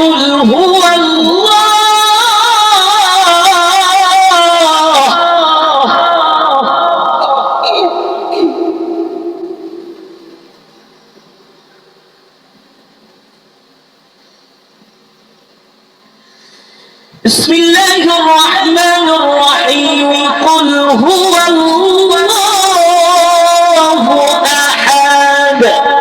قل هو الله. بسم الله الرحمن الرحيم. قل هو الله أحد.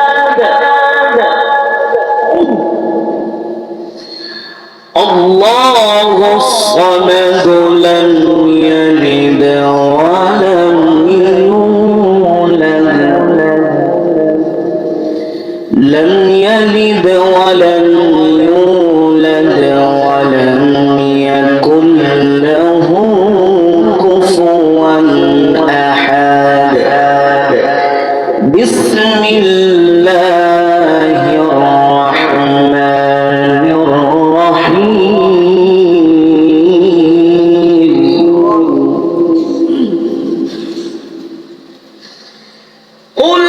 الصمد لم يلد ولم يولد لم يلد ولم يولد ولم يكن له كفوا أحد. بسم الله قل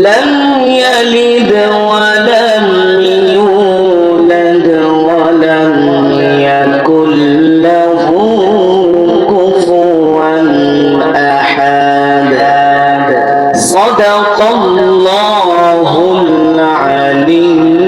لم يلد ولم يولد ولم يكن له كفوا أحد. صدق الله العليم